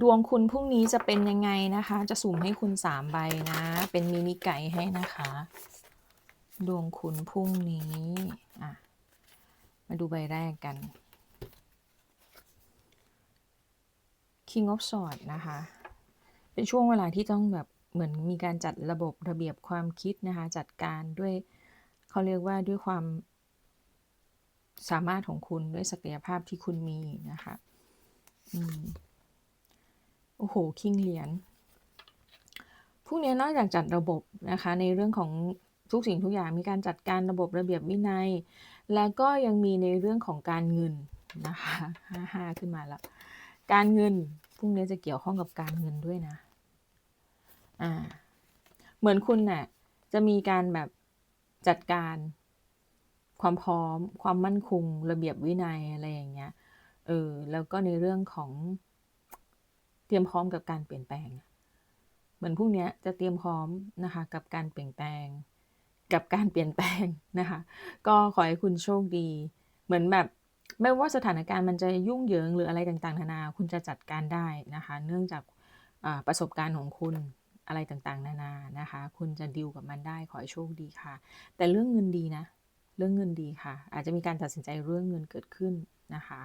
ดวงคุณพรุ่งนี้จะเป็นยังไงนะคะ จะสุ่มให้คุณ3ใบนะ เป็นมินิไก่ให้นะคะ ดวงคุณพรุ่งนี้อะมาดูใบแรกกัน King of Swords นะคะ เป็นช่วงเวลาที่ต้องแบบเหมือนมีการจัดระบบระเบียบความคิดนะคะ จัดการด้วยเขาเรียกว่าด้วยความสามารถของคุณด้วยศักยภาพที่คุณมีนะคะ อืม โอ้โห คิงเหรียญพวกนี้นอกจากจัดระบบนะคะ ในเรื่องของทุกสิ่งทุกอย่างมีการจัดการระบบระเบียบวินัย แล้วก็ยังมีในเรื่องของการเงินนะคะห้าห้าขึ้นมาแล้ว การเงินพวกนี้จะเกี่ยวข้องกับการเงินด้วยนะ อ่า เหมือนคุณน่ะจะมีการแบบจัดการความพร้อม ความมั่นคง ระเบียบวินัยอะไรอย่างเงี้ย เออ แล้วก็ในเรื่องของ ตรียมพร้อมกับการเปลี่ยนแปลง เหมือนพวกเนี้ยจะเตรียมพร้อมนะคะกับการเปลี่ยนแปลง กับการเปลี่ยนแปลงนะคะ ก็ขอให้คุณโชคดี เหมือนแบบไม่ว่าสถานการณ์มันจะยุ่งเหยิงหรืออะไรต่างๆนานาคุณจะจัดการได้นะคะ เนื่องจากประสบการณ์ของคุณอะไรต่างๆ นานานะคะ คุณจะดิวกับมันได้ขอให้โชคดีค่ะ แต่เรื่องเงินดีนะ เรื่องเงินดีค่ะ อาจจะมีการตัดสินใจเรื่องเงินเกิดขึ้นนะคะ